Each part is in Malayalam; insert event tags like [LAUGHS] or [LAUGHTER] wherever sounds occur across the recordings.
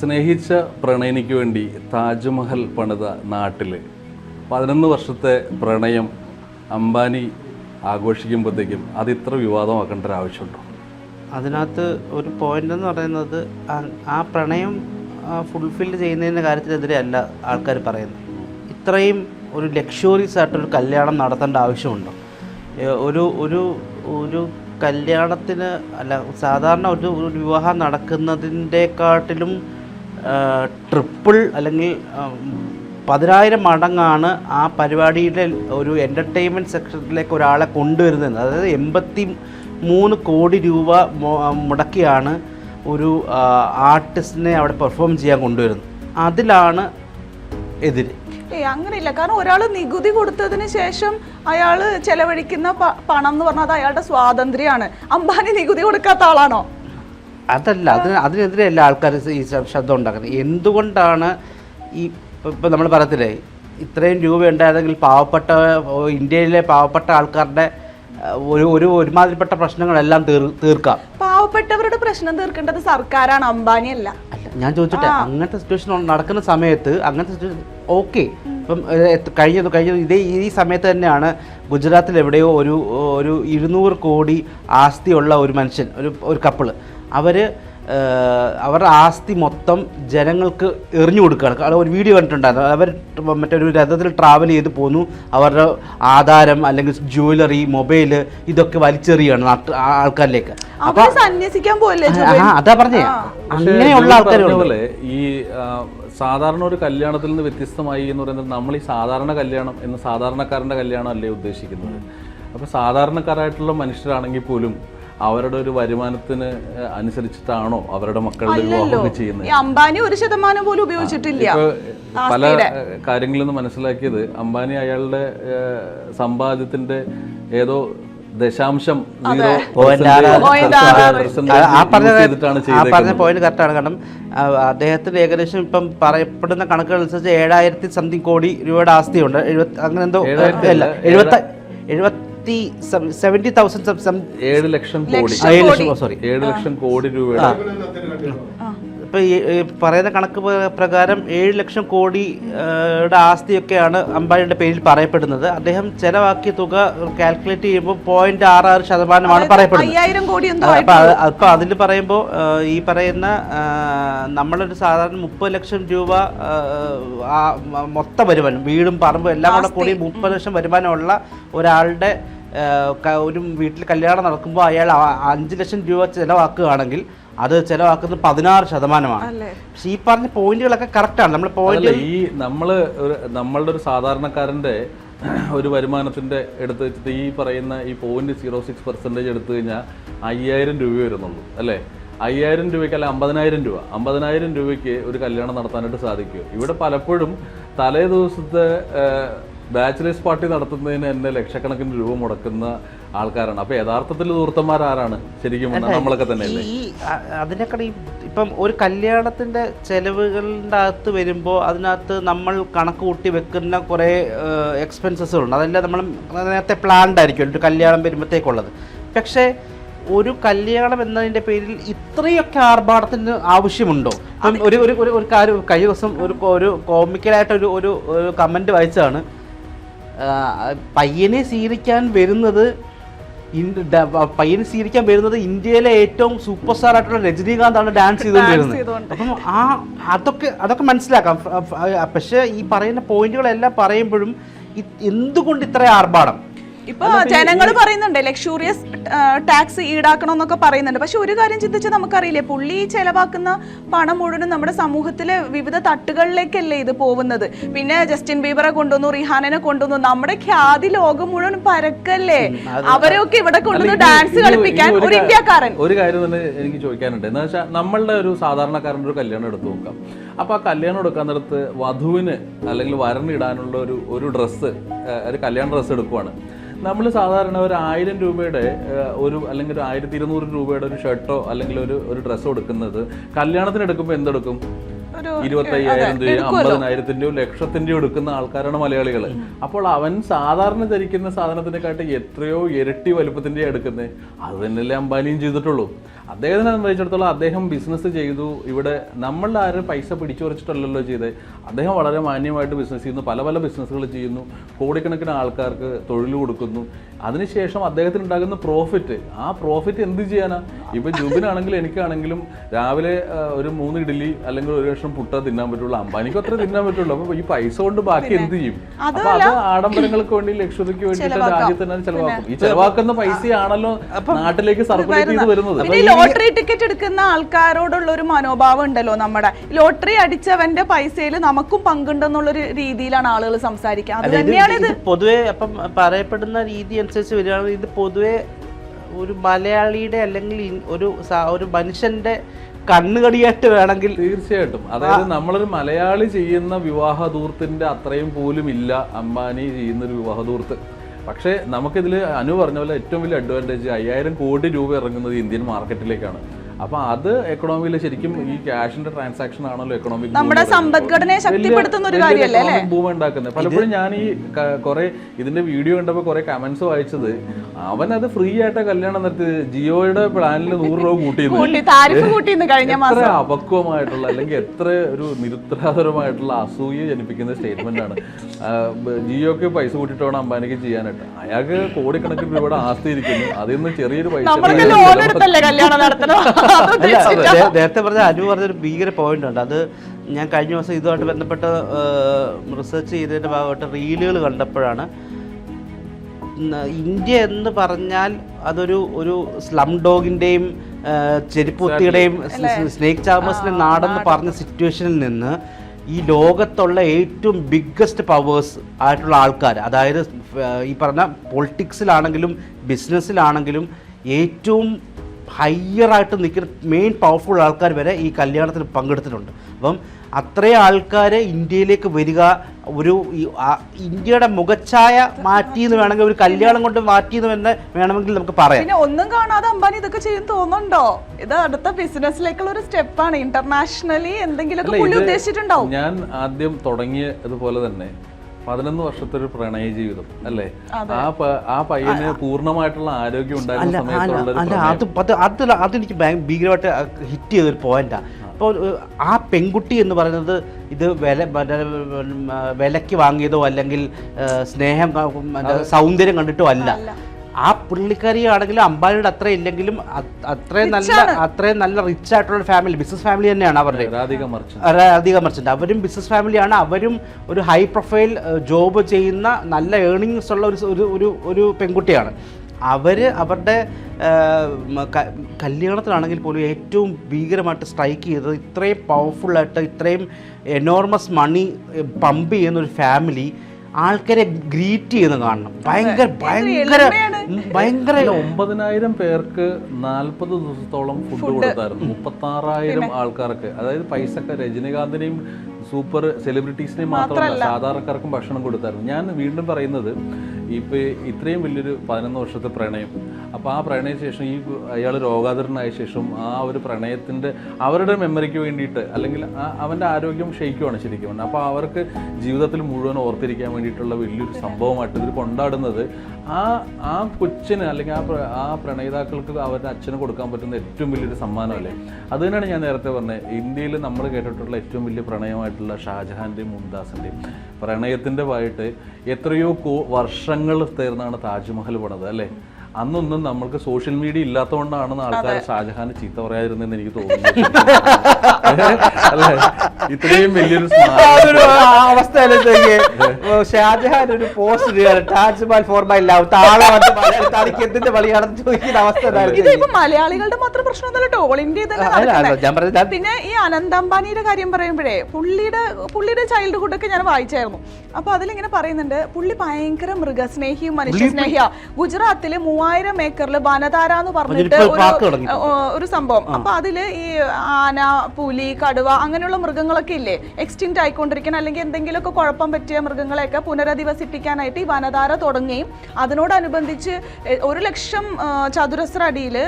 സ്നേഹിച്ച പ്രണയിനിക്ക് വേണ്ടി താജ്മഹൽ പണിത നാട്ടിൽ പതിനൊന്ന് വർഷത്തെ പ്രണയം അംബാനി ആഘോഷിക്കുമ്പോഴത്തേക്കും അത് ഇത്ര വിവാദമാക്കേണ്ട ഒരു ആവശ്യമുണ്ടോ? അതിനകത്ത് ഒരു പോയിന്റ് എന്ന് പറയുന്നത് ആ- പ്രണയം ഫുൾഫിൽ ചെയ്യുന്നതിന്റെ കാര്യത്തിനെതിരെ അല്ല ആൾക്കാർ പറയുന്നത്. ഇത്രയും ഒരു ലക്ഷറീസ് ആയിട്ടൊരു കല്യാണം നടത്തേണ്ട ആവശ്യമുണ്ടോ? ഒരു ഒരു ഒരു കല്യാണത്തിന് അല്ല സാധാരണ ഒരു ഒരു വിവാഹം നടക്കുന്നതിന്റെക്കാട്ടിലും ട്രിപ്പിൾ അല്ലെങ്കിൽ പതിനായിരം മടങ്ങാണ് ആ പരിപാടിയുടെ ഒരു എന്റർടൈൻമെന്റ് സെക്ഷനിലേക്ക് ഒരാളെ കൊണ്ടുവരുന്നത്. അതായത് എൺപത്തി മൂന്ന് കോടി രൂപ മുടക്കിയാണ് ഒരു ആർട്ടിസ്റ്റിനെ അവിടെ പെർഫോം ചെയ്യാൻ കൊണ്ടുവരുന്നത്. അതിലാണ് എതിര്. ഏയ് അങ്ങനെയില്ല. കാരണം ഒരാൾ നികുതി കൊടുത്തതിന് ശേഷം അയാൾ ചെലവഴിക്കുന്ന പണം എന്ന് പറഞ്ഞാൽ അത് അയാളുടെ സ്വാതന്ത്ര്യമാണ്. അംബാനി നികുതി കൊടുക്കാത്ത ആളാണോ? അതല്ല അതിന് അതിനെതിരെയല്ല ആൾക്കാർ ഈ ശബ്ദം ഉണ്ടാക്കുന്നത്. എന്തുകൊണ്ടാണ് ഈ ഇപ്പം നമ്മൾ പറയത്തില്ലേ ഇത്രയും രൂപ ഉണ്ടായതെങ്കിൽ പാവപ്പെട്ട ഇന്ത്യയിലെ പാവപ്പെട്ട ആൾക്കാരുടെ ഒരു ഒരു ഒരുമാതിരിപ്പെട്ട പ്രശ്നങ്ങളെല്ലാം തീർ തീർക്കാം. പാവപ്പെട്ടവരുടെ പ്രശ്നം തീർക്കേണ്ടത് സർക്കാരാണ് അംബാനി അല്ല. ഞാൻ ചോദിച്ചോട്ടെ അങ്ങനത്തെ സിറ്റുവേഷൻ നടക്കുന്ന സമയത്ത് അങ്ങനത്തെ സിറ്റുവേഷൻ ഓക്കെ. ഇപ്പം കഴിഞ്ഞത് കഴിഞ്ഞത് ഇതേ ഈ സമയത്ത് തന്നെയാണ് ഗുജറാത്തിൽ എവിടെയോ ഒരു ഒരു ഇരുന്നൂറ് കോടി ആസ്തിയുള്ള ഒരു മനുഷ്യൻ ഒരു ഒരു കപ്പിൾ അവർ അവരുടെ ആസ്തി മൊത്തം ജനങ്ങൾക്ക് എറിഞ്ഞു കൊടുക്കുകയാണ്. ഒരു വീഡിയോ കണ്ടിട്ടുണ്ടായിരുന്നു. അവർ മറ്റൊരു രഥത്തിൽ ട്രാവൽ ചെയ്ത് പോന്നു. അവരുടെ ആധാരം അല്ലെങ്കിൽ ജ്വല്ലറി മൊബൈൽ ഇതൊക്കെ വലിച്ചെറിയാണ് ആൾക്കാരിലേക്ക്. അപ്പൊ സന്യസിക്കാൻ അതാ പറഞ്ഞേ. അങ്ങനെയുള്ള ആൾക്കാരെ ആൾക്കാരുണ്ട്. ഈ സാധാരണ ഒരു കല്യാണത്തിൽ നിന്ന് വ്യത്യസ്തമായി എന്ന് പറയുന്നത് നമ്മൾ ഈ സാധാരണ കല്യാണം എന്ന് സാധാരണക്കാരന്റെ കല്യാണം അല്ലേ ഉദ്ദേശിക്കുന്നത്? അപ്പോൾ സാധാരണക്കാരായിട്ടുള്ള മനുഷ്യരാണെങ്കിൽ പോലും അവരുടെ ഒരു വരുമാനത്തിന് അനുസരിച്ചിട്ടാണോ അവരുടെ മക്കളുടെ വിവാഹം ചെയ്യുന്നത്? ഈ അംബാനി ഒരു ശതമാനം പോലും ഉപയോഗിച്ചിട്ടില്ല. പല കാര്യങ്ങളിൽ നിന്ന് മനസ്സിലാക്കിയത് അംബാനി അയാളുടെ സമ്പാദ്യത്തിന്റെ ഏതോ ദശാംശം പറഞ്ഞ ചെയ്തിട്ടാണ് ആ പറഞ്ഞ പോയിന്റ് കറക്റ്റാണ് കാരണം അദ്ദേഹത്തിന് ഏകദേശം ഇപ്പം പറയപ്പെടുന്ന കണക്കുകൾ അനുസരിച്ച് ഏഴായിരത്തി സംതിങ് കോടി രൂപയുടെ ആസ്തിയുണ്ട്. എഴുപത്തി അങ്ങനെ എന്തോ അല്ല എഴുപത്തി എഴുപത്തി സെവന്റി തൗസൻഡ് ഏഴ് ലക്ഷം കോടി. ഏഴ് ലക്ഷം സോറി ഏഴ് ലക്ഷം കോടി രൂപയുടെ ഇപ്പം ഈ പറയുന്ന കണക്ക് പ്രകാരം ഏഴ് ലക്ഷം കോടിയുടെ യുടെ ആസ്തിയൊക്കെയാണ് അംബാനിയുടെ പേരിൽ പറയപ്പെടുന്നത്. അദ്ദേഹം ചെലവാക്കിയ തുക കാൽക്കുലേറ്റ് ചെയ്യുമ്പോൾ പോയിന്റ് ആറ് ആറ് ശതമാനമാണ് പറയപ്പെടുന്നത്. അപ്പൊ അത് അതിൽ പറയുമ്പോൾ ഈ പറയുന്ന നമ്മളൊരു സാധാരണ മുപ്പത് ലക്ഷം രൂപ മൊത്തം വരുമാനം വീടും പറമ്പും എല്ലാം കൂടെ കൂടി മുപ്പത് ലക്ഷം വരുമാനമുള്ള ഒരാളുടെ ഒരു വീട്ടിൽ കല്യാണം നടക്കുമ്പോൾ അയാൾ അഞ്ച് ലക്ഷം രൂപ ചിലവാക്കുകയാണെങ്കിൽ അത് ചിലവാക്കുന്നത് പതിനാറ് ശതമാനമാണ്. പക്ഷെ ഈ പറഞ്ഞ പോയിന്റുകളൊക്കെ കറക്റ്റാണ്. നമ്മൾ പോയിന്റ് ഈ നമ്മൾ ഒരു നമ്മളുടെ ഒരു സാധാരണക്കാരന്റെ [CLEARS THROAT] ഒരു വരുമാനത്തിന്റെ എടുത്ത് വെച്ചിട്ട് ഈ പറയുന്ന ഈ പോയിന്റ് സീറോ സിക്സ് പെർസെന്റേജ് എടുത്തു കഴിഞ്ഞാൽ അയ്യായിരം രൂപ വരുന്നുള്ളൂ അല്ലേ? അയ്യായിരം രൂപയ്ക്ക് അല്ല അമ്പതിനായിരം രൂപ. അമ്പതിനായിരം രൂപയ്ക്ക് ഒരു കല്യാണം നടത്താനായിട്ട് സാധിക്കും. ഇവിടെ പലപ്പോഴും തലേ ദിവസത്തെ ബാച്ചിലേഴ്സ് പാർട്ടി നടത്തുന്നതിന് തന്നെ ലക്ഷക്കണക്കിന് രൂപ മുടക്കുന്ന ആൾക്കാരാണ്. അപ്പൊ യഥാർത്ഥത്തിൽ ദൂർത്തന്മാരാരാണ് ശരിക്കും നമ്മളൊക്കെ തന്നെ അല്ലേ ഈ അതിനേക്കാൾ ഈ ഇപ്പം ഒരു കല്യാണത്തിന്റെ ചെലവുകളുടെ അകത്ത് വരുമ്പോൾ അതിനകത്ത് നമ്മൾ കണക്ക് കൂട്ടി വെക്കുന്ന കുറേ എക്സ്പെൻസസ് ഉണ്ട് അതെല്ലാം നമ്മൾ നേരത്തെ പ്ലാൻഡ് ആയിരിക്കും. ഒരു കല്യാണം വരുമ്പോഴത്തേക്കുള്ളത്. പക്ഷേ ഒരു കല്യാണം എന്നതിന്റെ പേരിൽ ഇത്രയൊക്കെ ആർഭാടത്തിന് ആവശ്യമുണ്ടോ? ഒരു ഒരു ഒരു- ഒരു കാര്യം കഴിഞ്ഞ ദിവസം ഒരു ഒരു കോമിക്കലായിട്ട് ഒരു ഒരു ഒരു കമന്റ് വായിച്ചതാണ്. പയ്യനെ സ്വീകരിക്കാൻ വരുന്നത് ഇൻ- ഡ- പ- പയ്യനെ സ്വീകരിക്കാൻ വരുന്നത് ഇന്ത്യയിലെ ഏറ്റവും സൂപ്പർ സ്റ്റാർ ആയിട്ടുള്ള രജനീകാന്താണ് ഡാൻസ് ചെയ്തുകൊണ്ട് വരുന്നത് ചെയ്തുകൊണ്ട്. അപ്പം ആ അതൊക്കെ അതൊക്കെ മനസ്സിലാക്കാം. പക്ഷേ ഈ പറയുന്ന പോയിന്റുകളെല്ലാം പറയുമ്പോഴും എന്തുകൊണ്ട് ഇത്ര ആർഭാടം? ഇപ്പൊ ജനങ്ങൾ പറയുന്നുണ്ട് ലക്ഷൂറിയസ് ടാക്സ് ഈടാക്കണം എന്നൊക്കെ പറയുന്നുണ്ട്. പക്ഷെ ഒരു കാര്യം ചിന്തിച്ചാൽ നമുക്കറിയില്ലേ പുള്ളി ചെലവാക്കുന്ന പണം മുഴുവനും നമ്മുടെ സമൂഹത്തിലെ വിവിധ തട്ടുകളിലേക്കല്ലേ ഇത് പോകുന്നത്. പിന്നെ ജസ്റ്റിൻ ബീബറെ കൊണ്ടുവന്നു റിഹാനനെ കൊണ്ടുവന്നു നമ്മുടെ ഖ്യാതി ലോകം മുഴുവൻ പരക്കല്ലേ? അവരെയൊക്കെ ഇവിടെ കൊണ്ടുവന്ന് ഡാൻസ് കളിപ്പിക്കാൻ ഒരു ഇന്ത്യക്കാരൻ. ഒരു കാര്യം തന്നെ എനിക്ക് ചോദിക്കാനുണ്ട്. എന്താ വെച്ചാൽ നമ്മളുടെ ഒരു സാധാരണക്കാരന്റെ ഒരു കല്യാണം എടുത്ത് നോക്കാം. അപ്പോൾ ആ കല്യാണം എടുക്കാൻ നേരത്ത് വധുവിന് അല്ലെങ്കിൽ വരണിടാനുള്ള ഒരു ഒരു ഡ്രസ്സ് ഒരു കല്യാണ ഡ്രസ്സ് എടുക്കുവാണ്. നമ്മൾ സാധാരണ ഒരു ആയിരം രൂപയുടെ ഒരു അല്ലെങ്കിൽ ഒരു ആയിരത്തി ഇരുന്നൂറ് രൂപയുടെ ഒരു ഷർട്ടോ അല്ലെങ്കിൽ ഒരു ഒരു ഡ്രസ്സോ എടുക്കുന്നത് കല്യാണത്തിന് എടുക്കുമ്പോൾ എന്തെടുക്കും? ഒരു ഇരുപത്തി അയ്യായിരം രൂപ അമ്പതിനായിരത്തിന്റെയോ ലക്ഷത്തിന്റെയോ എടുക്കുന്ന ആൾക്കാരാണ് മലയാളികൾ അപ്പോൾ അവൻ സാധാരണ ധരിക്കുന്ന സാധനത്തിനെക്കാട്ടി എത്രയോ ഇരട്ടി വലുപ്പത്തിന്റെ എടുക്കുന്നത് അത് തന്നെയല്ലേ അംബാനിയും ചെയ്തിട്ടുള്ളൂ. അദ്ദേഹത്തിനെ സംബന്ധിച്ചിടത്തോളം അദ്ദേഹം ബിസിനസ് ചെയ്തു. ഇവിടെ നമ്മളുടെ ആരും പൈസ പിടിച്ചു പറിച്ചിട്ടല്ലല്ലോ ചെയ്ത്. അദ്ദേഹം വളരെ മാന്യമായിട്ട് ബിസിനസ് ചെയ്യുന്നു. പല പല ബിസിനസ്സുകൾ ചെയ്യുന്നു. കോടിക്കണക്കിന് ആൾക്കാർക്ക് തൊഴിൽ കൊടുക്കുന്നു. അതിനുശേഷം അദ്ദേഹത്തിന് ഉണ്ടാകുന്ന പ്രോഫിറ്റ് ആ പ്രോഫിറ്റ് എന്ത് ചെയ്യാനാ? ഇപ്പം ജൂബിനാണെങ്കിലും എനിക്കാണെങ്കിലും രാവിലെ ഒരു മൂന്ന് ഇഡ്ഡലി അല്ലെങ്കിൽ ഒരു ലക്ഷം പുട്ട തിന്നാൻ പറ്റുള്ളൂ. അമ്പാനിക്ക് അത്ര തിന്നാൻ പറ്റുള്ളൂ. അപ്പോൾ ഈ പൈസ കൊണ്ട് ബാക്കി എന്ത് ചെയ്യും? അപ്പോൾ അത് ആഡംബരങ്ങൾക്ക് വേണ്ടി ലക്ഷറിക്ക് വേണ്ടി രാജ്യത്തിന് ചിലവാക്കും. ഈ ചിലവാക്കുന്ന പൈസയാണല്ലോ നാട്ടിലേക്ക് സർക്കുലേറ്റ് ചെയ്ത് വരുന്നത്. ലോട്ടറി ടിക്കറ്റ് എടുക്കുന്ന ആൾക്കാരോടുള്ള ഒരു മനോഭാവം ഉണ്ടല്ലോ നമ്മുടെ. ലോട്ടറി അടിച്ചവന്റെ പൈസയിൽ നമുക്കും പങ്കുണ്ടെന്നുള്ള ഒരു രീതിയിലാണ് ആളുകൾ സംസാരിക്കുക. അത് തന്നെയാണ് ഇത് പൊതുവെ അപ്പം പറയപ്പെടുന്ന രീതി അനുസരിച്ച് വരികയാണെങ്കിൽ ഇത് പൊതുവെ ഒരു മലയാളിയുടെ അല്ലെങ്കിൽ ഒരു ഒരു മനുഷ്യന്റെ കണ്ണുകടിയായിട്ട് വേണമെങ്കിൽ തീർച്ചയായിട്ടും. അതായത് നമ്മളൊരു മലയാളി ചെയ്യുന്ന വിവാഹ ദൂർത്തിന്റെ അത്രയും പോലും ഇല്ല അംബാനി ചെയ്യുന്ന ഒരു വിവാഹ ധൂർത്ത് പക്ഷേ നമുക്കിതിൽ അനു പറഞ്ഞ പോലെ ഏറ്റവും വലിയ അഡ്വാന്റേജ് അയ്യായിരം കോടി രൂപ ഇറങ്ങുന്നത് ഇന്ത്യൻ മാർക്കറ്റിലേക്കാണ്. അപ്പൊ അത് എക്കണോമിയിൽ ശരിക്കും ഈ ക്യാഷിന്റെ ട്രാൻസാക്ഷൻ ആണല്ലോ എക്കണോമിക് നമ്മുടെ സമ്പദ്ഘടനയെ ശക്തിപ്പെടുത്തുന്ന ഒരു കാര്യമല്ലേ ഭൂമി ഉണ്ടാക്കുന്നത്. പലപ്പോഴും ഞാൻ ഈ കൊറേ കുറെ ഇതിന്റെ വീഡിയോ കണ്ടപ്പോൾ കൊറേ കമന്റ്സ് വായിച്ചത്. അവൻ അത് ഫ്രീ ആയിട്ട് കല്യാണം നടത്തി ജിയോയുടെ പ്ലാനിൽ നൂറ് രൂപ കൂട്ടിയിരുന്നു കൂട്ടി എത്ര അപക്വമായിട്ടുള്ള അല്ലെങ്കിൽ എത്ര ഒരു നിരുത്തരാധരമായിട്ടുള്ള അസൂയ ജനിപ്പിക്കുന്ന സ്റ്റേറ്റ്മെന്റ് ആണ്. ജിയോക്ക് പൈസ കൂട്ടിയിട്ട് വേണം അംബാനിക്ക് ചെയ്യാനായിട്ട്. അയാൾക്ക് കോടിക്കണക്കിന് രൂപയുടെ ആസ്തി ഇരിക്കുന്നു. അതിൽ നിന്ന് ചെറിയൊരു പൈസ [LAUGHS] നേരത്തെ പറഞ്ഞ അനു പറഞ്ഞൊരു ഭീകര പോയിന്റ് ഉണ്ട്. അത് ഞാൻ കഴിഞ്ഞ ദിവസം ഇതുമായിട്ട് ബന്ധപ്പെട്ട് റിസർച്ച് ചെയ്തതിന്റെ ഭാഗമായിട്ട് റീലുകൾ കണ്ടപ്പോഴാണ് ഇന്ത്യ എന്ന് പറഞ്ഞാൽ അതൊരു ഒരു സ്ലം ഡോഗിന്റെയും ചെരുപ്പുത്തിയുടെയും സ്നേക് ചാമേഴ്സിന്റെ നാടെന്ന് പറഞ്ഞ സിറ്റുവേഷനിൽ നിന്ന് ഈ ലോകത്തുള്ള ഏറ്റവും ബിഗ്ഗസ്റ്റ് പവേഴ്സ് ആയിട്ടുള്ള ആൾക്കാർ അതായത് ഈ പറഞ്ഞ പൊളിറ്റിക്സിലാണെങ്കിലും ബിസിനസ്സിലാണെങ്കിലും ഏറ്റവും ഹയർ ആയിട്ട് നിൽക്കുന്ന മെയിൻ പവർഫുൾ ആൾക്കാർ വരെ ഈ കല്യാണത്തിൽ പങ്കെടുത്തിട്ടുണ്ട്. അപ്പം അത്രയും ആൾക്കാർ ഇന്ത്യയിലേക്ക് വരിക ഒരു ഇന്ത്യയുടെ മുഖച്ഛായ മാറ്റി എന്ന് വേണമെങ്കിൽ ഒരു കല്യാണം കൊണ്ട് മാറ്റി എന്ന് തന്നെ വേണമെങ്കിൽ നമുക്ക് പറയാം. പിന്നെ ഒന്നും കാണാതെ അംബാനി ഇതൊക്കെ ചെയ്യും തോന്നുന്നുണ്ടോ? ഇത് അടുത്ത ബിസിനസ്സിലേക്കുള്ള ഒരു സ്റ്റെപ്പാണ്. ഇന്റർനാഷണലി പുള്ളി ഉദ്ദേശിച്ചിട്ടുണ്ടാവും. ഞാൻ ആദ്യം തുടങ്ങിയ ഇതുപോലെ തന്നെ പതിനൊന്ന് വർഷത്തെ ഒരു പ്രണയ ജീവിതം അല്ലേ? ആ ആ പയ്യന് പൂർണമായിട്ടുള്ള ആരോഗ്യം ഉണ്ടായിരുന്ന സമയത്തുള്ള അത് അത് അത് അതെനിക്ക് ഭീകരമായിട്ട് ഹിറ്റ് ചെയ്തൊരു പോയിന്റാണ് അപ്പോൾ ആ. പെൺകുട്ടി എന്ന് പറയുന്നത് ഇത് വില വിലയ്ക്ക് വാങ്ങിയതോ അല്ലെങ്കിൽ സ്നേഹം സൗന്ദര്യം കണ്ടിട്ടോ അല്ല. ആ പുള്ളിക്കാരി ആണെങ്കിലും അമ്പാനിയുടെ അത്ര ഇല്ലെങ്കിലും അത്രയും നല്ല അത്രയും നല്ല റിച്ച് ആയിട്ടുള്ള ഫാമിലി ബിസിനസ് ഫാമിലി തന്നെയാണ് അവരുടെ. രാധിക മർച്ചന്റ് അധികം മർച്ചന്റ് അവരും ബിസിനസ് ഫാമിലിയാണ് അവരും ഒരു ഹൈ പ്രൊഫൈൽ ജോബ് ചെയ്യുന്ന നല്ല ഏണിങ്സ് ഉള്ള ഒരു ഒരു ഒരു പെൺകുട്ടിയാണ്. അവർ അവരുടെ കല്യാണത്തിലാണെങ്കിൽ പോലും ഏറ്റവും ഭീകരമായിട്ട് സ്ട്രൈക്ക് ചെയ്തത് ഇത്രയും പവർഫുള്ളായിട്ട് ഇത്രയും എനോർമസ് മണി പമ്പ് ചെയ്യുന്ന ഒരു ഫാമിലി ആൾക്കാരെ ഗ്രീറ്റ് ചെയ്യുന്ന കാണണം. ഭയങ്കര ഭയങ്കര ഭയങ്കര ഒമ്പതിനായിരം പേർക്ക് നാൽപ്പത് ദിവസത്തോളം ഫുഡ് കൊടുത്തായിരുന്നു. മുപ്പത്തി ആറായിരം ആൾക്കാർക്ക്. അതായത് പൈസക്ക് രജനീകാന്തിനെയും സൂപ്പർ സെലിബ്രിറ്റീസിനെയും മാത്രമല്ല. സാധാരണക്കാർക്കും ഭക്ഷണം കൊടുത്തായിരുന്നു. ഞാൻ വീണ്ടും പറയുന്നത് ഇപ്പൊ ഇത്രയും വലിയൊരു പതിനൊന്ന് വർഷത്തെ പ്രണയം. അപ്പോൾ ആ പ്രണയ ശേഷം ഈ അയാൾ രോഗാതുരനായ ശേഷം ആ ഒരു പ്രണയത്തിന്റെ അവരുടെ മെമ്മറിക്ക് വേണ്ടിയിട്ട് അല്ലെങ്കിൽ അവന്റെ ആരോഗ്യം ക്ഷയിക്കുവാണ് ശരിക്കും അപ്പോൾ അവർക്ക് ജീവിതത്തിൽ മുഴുവൻ ഓർത്തിരിക്കാൻ വേണ്ടിയിട്ടുള്ള വലിയൊരു സംഭവമായിട്ട് ഇവർ കൊണ്ടാടുന്നത് ആ ആ കൊച്ചിന് അല്ലെങ്കിൽ ആ ആ പ്രണയിതാക്കൾക്ക് അവരുടെ അച്ഛന് കൊടുക്കാൻ പറ്റുന്ന ഏറ്റവും വലിയൊരു സമ്മാനമല്ലേ? അത് തന്നെയാണ് ഞാൻ നേരത്തെ പറഞ്ഞത്. ഇന്ത്യയിൽ നമ്മൾ കേട്ടിട്ടുള്ള ഏറ്റവും വലിയ പ്രണയമായിട്ടുള്ള ഷാജഹാന്റെയും മുംതാസിന്റെയും പ്രണയത്തിന്റെ വായിട്ട് എത്രയോ കോ വർഷങ്ങൾ തീർന്നാണ് താജ്മഹൽ പണത് അല്ലേ? അന്നൊന്നും നമ്മൾക്ക് സോഷ്യൽ മീഡിയ ഇല്ലാത്തതുകൊണ്ടാണെന്ന് ആൾക്കാർ ഷാജഹാന് ചീത്ത പറയാതിരുന്നെന്ന് എനിക്ക് തോന്നുന്നു. അല്ലേ? ഇത്രയും വലിയൊരു ഷാജഹാൻ ഒരു post Taj Mahal for my love വന്ന് എന്തിന്റെ ചോദിക്കുന്ന അവസ്ഥ മലയാളികളുടെ മാത്രം പ്രശ്നമൊന്നുമല്ല ഓൾ ഇന്ത്യ തന്നെ അല്ല, അല്ല, ഞാൻ പറഞ്ഞത് പിന്നെ ഈ അനന്ത് അംബാനിയുടെ കാര്യം പറയുമ്പോഴേ പുള്ളിയുടെ പുള്ളിയുടെ ചൈൽഡ്ഹുഡ് ഒക്കെ ഞാൻ വായിച്ചായിരുന്നു. അപ്പൊ അതിലിങ്ങനെ പറയുന്നുണ്ട് പുള്ളി ഭയങ്കര മൃഗസ്നേഹിയും മനുഷ്യസ്നേഹിയാ. ഗുജറാത്തിൽ മൂവായിരം ഏക്കറിൽ വനതാര എന്ന് പറഞ്ഞിട്ട് ഒരു ഒരു സംഭവം. അപ്പൊ അതിൽ ഈ ആന പുലി കടുവ അങ്ങനെയുള്ള മൃഗങ്ങളൊക്കെ ഇല്ലേ? എക്സ്റ്റിന്റ് ആയിക്കൊണ്ടിരിക്കണം അല്ലെങ്കിൽ എന്തെങ്കിലുമൊക്കെ കുഴപ്പം പറ്റിയ മൃഗങ്ങളെയൊക്കെ പുനരധിവസിപ്പിക്കാനായിട്ട് ഈ വനധാര തുടങ്ങുകയും അതിനോടനുബന്ധിച്ച് ഒരു ലക്ഷം ചതുരശ്ര അടിയിൽ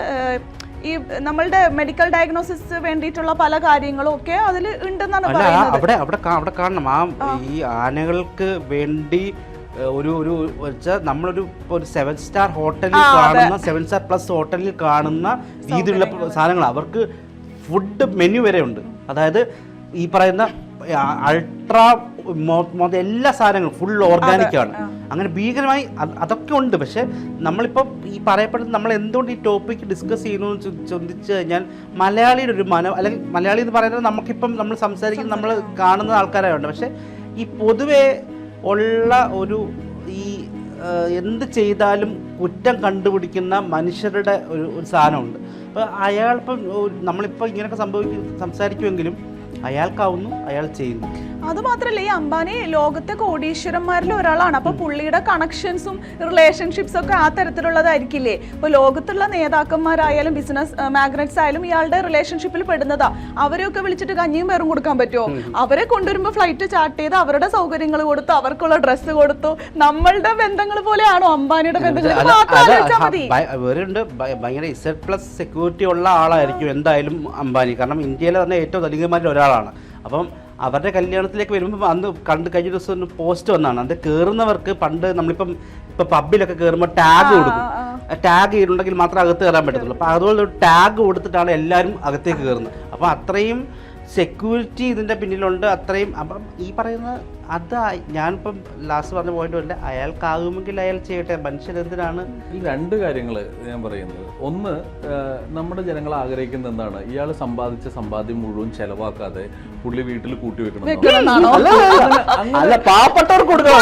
ഈ നമ്മളുടെ മെഡിക്കൽ ഡയഗ്നോസിസ് വേണ്ടിയിട്ടുള്ള പല കാര്യങ്ങളും ഒക്കെ അതിൽ ഉണ്ടെന്നാണ് പറയുന്നത്. അവിടെ അവിടെ അവിടെ കാണണം. ആ. ഈ ആനകൾക്ക് വേണ്ടി ഒരു ഒരു വെച്ചാൽ നമ്മളൊരു ഒരു സെവൻ സ്റ്റാർ ഹോട്ടലിൽ കാണുന്ന സെവൻ സ്റ്റാർ പ്ലസ് ഹോട്ടലിൽ കാണുന്ന രീതിയിലുള്ള സാധനങ്ങൾ അവർക്ക് ഫുഡ് മെനു വരെ ഉണ്ട്. അതായത് ഈ പറയുന്ന അൾട്രാ മൊത്തം എല്ലാ സാധനങ്ങളും ഫുൾ ഓർഗാനിക് ആണ്. അങ്ങനെ ഭീകരമായി അതൊക്കെ ഉണ്ട്. പക്ഷെ നമ്മളിപ്പോൾ ഈ പറയപ്പെടുന്നത് നമ്മൾ എന്തുകൊണ്ട് ഈ ടോപ്പിക് ഡിസ്കസ് ചെയ്യുന്നു എന്ന് ചോ- ചോദിച്ചു കഴിഞ്ഞാൽ മലയാളിയുടെ ഒരു മന അല്ലെങ്കിൽ മലയാളി എന്ന് പറയുന്നത് നമുക്കിപ്പം നമ്മൾ സംസാരിക്കുന്ന നമ്മൾ കാണുന്ന ആൾക്കാരായുണ്ട്. പക്ഷെ ഈ പൊതുവെ ഉള്ള ഒരു ഈ എന്ത് ചെയ്താലും കുറ്റം കണ്ടുപിടിക്കുന്ന മനുഷ്യരുടെ ഒരു ഒരു സാധനമുണ്ട്. അപ്പോൾ അയാളിപ്പം നമ്മളിപ്പോൾ ഇങ്ങനെയൊക്കെ സംഭവിക്കും സംസാരിക്കുമെങ്കിലും അയാൾക്കാവുന്നു അയാൾ ചെയ്യുന്നു. അത് മാത്രല്ല ഈ അംബാനി ലോകത്തെ കോടീശ്വരന്മാരിൽ ഒരാളാണ്. അപ്പൊ പുള്ളിയുടെ കണക്ഷൻസും റിലേഷൻഷിപ്സ് ഒക്കെ ആ തരത്തിലുള്ളതായിരിക്കില്ലേ? അപ്പൊ ലോകത്തുള്ള നേതാക്കന്മാരായാലും ബിസിനസ് മാഗ്നറ്റ്സ് ആയാലും ഇയാളുടെ റിലേഷൻഷിപ്പിൽ പെടുന്നതാ. അവരെയൊക്കെ വിളിച്ചിട്ട് കഞ്ഞിയും പേറും കൊടുക്കാൻ പറ്റുമോ? അവരെ കൊണ്ടുവരുമ്പോ ഫ്ലൈറ്റ് ചാർട്ട് ചെയ്ത് അവരുടെ സൗകര്യങ്ങൾ കൊടുത്തു അവർക്കുള്ള ഡ്രസ്സ് കൊടുത്തു. നമ്മളുടെ ബന്ധങ്ങൾ പോലെയാണോ അംബാനിയുടെ ബന്ധങ്ങൾ? ഭയങ്കര ഇസഡ് പ്ലസ് സെക്യൂരിറ്റി ഉള്ള ആളായിരിക്കും എന്തായാലും അംബാനി. കാരണം ഇന്ത്യയിലെ തന്നെ ഏറ്റവും ധനികന്മാരിൽ ഒരാളാണ്. അപ്പം അവരുടെ കല്യാണത്തിലേക്ക് വരുമ്പോൾ അന്ന് കണ്ട് കഴിഞ്ഞ ദിവസം ഒരു പോസ്റ്റ് വന്നാണ്. അത് കയറുന്നവർക്ക് പണ്ട് നമ്മളിപ്പം ഇപ്പം പബ്ബിലൊക്കെ കയറുമ്പോൾ ടാഗ് കൊടുക്കും. ടാഗ് ചെയ്തിട്ടുണ്ടെങ്കിൽ മാത്രമേ അകത്ത് കയറാൻ പറ്റത്തുള്ളൂ. അപ്പോൾ അതുപോലെ ടാഗ് കൊടുത്തിട്ടാണ് എല്ലാവരും അകത്തേക്ക് കയറുന്നത് അപ്പോൾ അത്രയും സെക്യൂരിറ്റി ഇതിന്റെ പിന്നിലുണ്ട്. അത്രയും അപ്പം ഈ പറയുന്ന അത് ഞാനിപ്പം ലാസ്റ്റ് പറഞ്ഞ പോയിന്റ് വരില്ല അയാൾക്കാകുമെങ്കിൽ അയാൾ ചെയ്യട്ടെ. മനുഷ്യരെന്തിനാണ് ഈ രണ്ട് കാര്യങ്ങൾ ഞാൻ പറയുന്നത്. ഒന്ന് നമ്മുടെ ജനങ്ങൾ ആഗ്രഹിക്കുന്നത് എന്താണ്? ഇയാൾ സമ്പാദിച്ച സമ്പാദ്യം മുഴുവൻ ചെലവാക്കാതെ പുള്ളി വീട്ടിൽ കൂട്ടി വെക്കണം അല്ല, പാവപ്പെട്ടവർക്ക് കൊടുക്കണം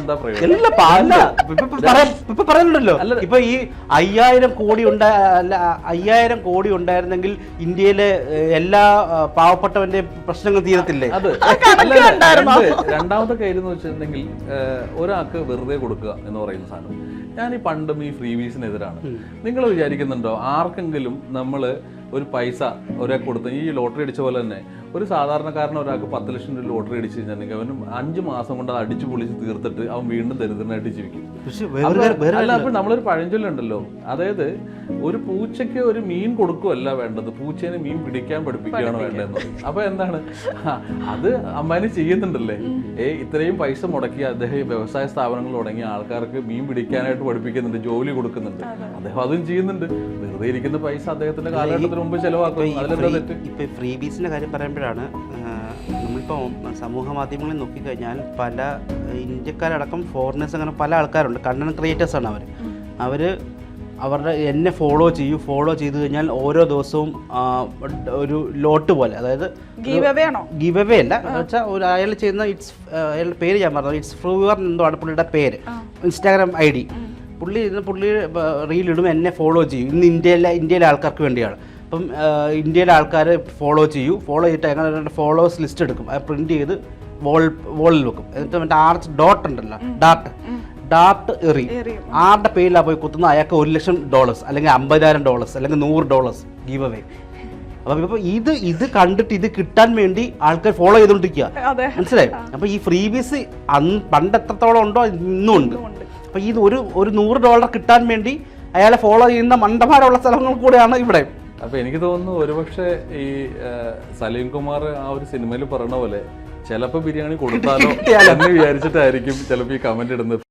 എന്താ പ്രയോജനം? എല്ലാ പാല ഇപ്പൊ പറയുന്നുണ്ടല്ലോ. ഇപ്പൊ ഈ അയ്യായിരം കോടി ഉണ്ടായ അല്ല അയ്യായിരം കോടി ഉണ്ടായിരുന്നെങ്കിൽ ഇന്ത്യയിലെ എല്ലാ പാവപ്പെട്ടവന്റെ പ്രശ്നങ്ങൾ തീരത്തില്ലേ? അത് രണ്ടാമത്തെ കാര്യം എന്ന് വെച്ചിട്ടുണ്ടെങ്കിൽ ഒരാൾക്ക് വെറുതെ കൊടുക്കുക എന്ന് പറയുന്ന സാധനം. ഞാൻ ഈ പണ്ടും ഈ ഫ്രീവീസിനെതിരാണ്. നിങ്ങൾ വിചാരിക്കുന്നുണ്ടോ ആർക്കെങ്കിലും നമ്മൾ ഒരു പൈസ ഒരാൾക്ക് കൊടുത്ത് ഈ ലോട്ടറി അടിച്ച പോലെ തന്നെ ഒരു സാധാരണക്കാരൻ ഒരാൾക്ക് പത്ത് ലക്ഷം രൂപ ലോട്ടറി അടിച്ചു കഴിഞ്ഞിട്ടുണ്ടെങ്കിൽ അവന് അഞ്ച് മാസം കൊണ്ട് അത് അടിച്ചു പൊളിച്ച് തീർത്തിട്ട് അവൻ വീണ്ടും ദരിദ്രനായിട്ട് ജീവിക്കും. അല്ല അപ്പൊ നമ്മളൊരു പഴഞ്ചൊല്ലുണ്ടല്ലോ. അതായത് ഒരു പൂച്ചയ്ക്ക് ഒരു മീൻ കൊടുക്കുകയല്ല വേണ്ടത്. പൂച്ചേനെ മീൻ പിടിക്കാൻ പഠിപ്പിക്കുകയാണ് വേണ്ടതെന്ന്. അപ്പൊ എന്താണ്? അത് അമ്മാനി ചെയ്യുന്നുണ്ടല്ലേ? ഏ ഇത്രയും പൈസ മുടക്കി അദ്ദേഹം വ്യവസായ സ്ഥാപനങ്ങൾ തുടങ്ങിയ ആൾക്കാർക്ക് മീൻ പിടിക്കാനായിട്ട് പഠിപ്പിക്കുന്നുണ്ട് ജോലി കൊടുക്കുന്നുണ്ട്. അദ്ദേഹം അതും ചെയ്യുന്നുണ്ട്. വെറുതെ ഇരിക്കുന്ന പൈസ അദ്ദേഹത്തിന്റെ കാലഘട്ടത്തിന് മുമ്പ് ചെലവാക്കും. അതിലെന്താ തെറ്റ്? ഇപ്പൊ ഫ്രീ ബീസിന്റെ കാര്യം പറയുമ്പോഴാണ് നമ്മളിപ്പോൾ സമൂഹ മാധ്യമങ്ങളിൽ നോക്കിക്കഴിഞ്ഞാൽ പല ഇന്ത്യക്കാരടക്കം ഫോറിനേഴ്സ് അങ്ങനെ പല ആൾക്കാരുണ്ട്. കണ്ടന്റ് ക്രിയേറ്റേഴ്സാണ് ആണ് അവർ അവർ അവരുടെ എന്നെ ഫോളോ ചെയ്യൂ ഫോളോ ചെയ്തു കഴിഞ്ഞാൽ ഓരോ ദിവസവും ഒരു ലോട്ട് പോലെ. അതായത് ഗീവ് അവേ അല്ല. വെച്ചാൽ ഒരു അയാൾ ചെയ്യുന്ന ഇറ്റ്സ് അയാളുടെ പേര് ഞാൻ പറഞ്ഞു ഇറ്റ്സ് ഫ്രൂവർ എന്തോ ആണ് പുള്ളിയുടെ പേര്. ഇൻസ്റ്റാഗ്രാം ഐ ഡി പുള്ളി ഇന്ന് പുള്ളി റീലിടും എന്നെ ഫോളോ ചെയ്യും. ഇന്ന് ഇന്ത്യയിലെ ഇന്ത്യയിലെ ആൾക്കാർക്ക് വേണ്ടിയാണ്. അപ്പം ഇന്ത്യയിലെ ആൾക്കാരെ ഫോളോ ചെയ്യൂ. ഫോളോ ചെയ്തിട്ട് അങ്ങനെ ഫോളോവേഴ്സ് ലിസ്റ്റ് എടുക്കും. അത് പ്രിന്റ് ചെയ്ത് വോൾ വോളിൽ വെക്കും. എന്നിട്ട് മറ്റേ ആർച്ച് ഡോട്ട് ഉണ്ടല്ലോ ഡാട്ട് ഡാട്ട് എറി. ആരുടെ പേരിലാണ് പോയി കുത്തുന്ന അയാൾക്ക് ഒരു ലക്ഷം ഡോളേഴ്സ് അല്ലെങ്കിൽ അമ്പതിനായിരം ഡോളേഴ്സ് അല്ലെങ്കിൽ നൂറ് ഡോളേഴ്സ് ഗീവ് അവേ അപ്പം ഇപ്പം ഇത് ഇത് കണ്ടിട്ട് ഇത് കിട്ടാൻ വേണ്ടി ആൾക്കാർ ഫോളോ ചെയ്തുകൊണ്ടിരിക്കുക മനസ്സിലായി? അപ്പം ഈ ഫ്രീ ബീസ് അന്ന് പണ്ട് എത്രത്തോളം ഉണ്ടോ ഇന്നും ഉണ്ട്. അപ്പം അപ്പൊ ഇത് ഒരു ഒരു നൂറ് ഡോളർ കിട്ടാൻ വേണ്ടി അയാളെ ഫോളോ ചെയ്യുന്ന മണ്ടമാരുള്ള സ്ഥലങ്ങൾ കൂടെയാണ് ഇവിടെ. അപ്പൊ എനിക്ക് തോന്നുന്നു ഒരുപക്ഷെ ഈ സലീം കുമാർ ആ ഒരു സിനിമയിൽ പറഞ്ഞ പോലെ ചിലപ്പോ ബിരിയാണി കൊടുത്താലോ എന്ന് വിചാരിച്ചിട്ടായിരിക്കും ചിലപ്പോ ഈ കമന്റ് ഇടുന്നത്.